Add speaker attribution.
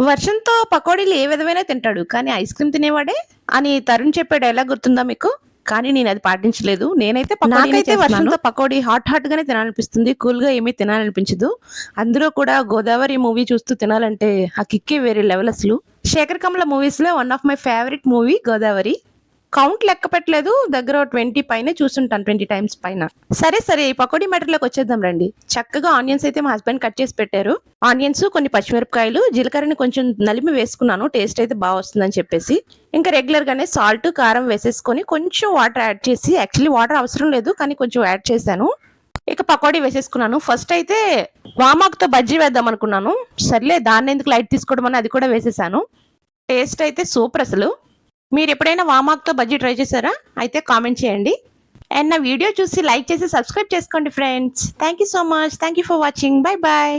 Speaker 1: వర్షంతో పకోడీలు ఏ విధమైన తింటాడు కానీ ఐస్ క్రీమ్ తినేవాడే? అని తరుణ్ చెప్పే డైలాగ్ గుర్తుందా మీకు? కానీ నేను అది పాటించలేదు. నేనైతే నాకైతే వర్షంతో పకోడీ హాట్ హాట్ గానే తినాలనిపిస్తుంది. కూల్గా ఏమీ తినాలనిపించదు. అందులో కూడా గోదావరి మూవీ చూస్తూ తినాలంటే ఆ కిక్కే వేరే లెవెల్ అసలు. శేఖర్ కమల మూవీస్లో one of my favourite movie Godavari. Count లెక్క పెట్టలేదు దగ్గర ట్వంటీ పైన చూస్తుంటాను ట్వంటీ టైమ్స్ పైన. సరే సరే ఈ పకోడీ మ్యాటర్లోకి వచ్చేద్దాం రండి. చక్కగా ఆనియన్స్ అయితే మా హస్బెండ్ కట్ చేసి పెట్టారు. ఆనియన్స్ కొన్ని పచ్చిమిరపకాయలు జీలకర్రని కొంచెం నలిమి వేసుకున్నాను టేస్ట్ అయితే బాగా వస్తుందని చెప్పేసి. ఇంకా రెగ్యులర్గానే సాల్ట్ కారం వేసేసుకొని కొంచెం వాటర్ యాడ్ చేసి యాక్చువల్లీ వాటర్ అవసరం లేదు కానీ కొంచెం యాడ్ చేశాను. ఇక పకోడీ వేసేసుకున్నాను. ఫస్ట్ అయితే వామాకుతో బజ్జీ వేద్దాం అనుకున్నాను. సర్లే దాన్ని ఎందుకు లైట్ తీసుకోవడం అని అది కూడా వేసేసాను. టేస్ట్ అయితే సూపర్ అసలు. మీరు ఎప్పుడైనా వామాక్తో బజ్జీ ట్రై చేశారా? అయితే కామెంట్ చేయండి. అండ్ నా వీడియో చూసి లైక్ చేసి సబ్స్క్రైబ్ చేసుకోండి friends. Thank you so much. Thank you for watching. Bye bye.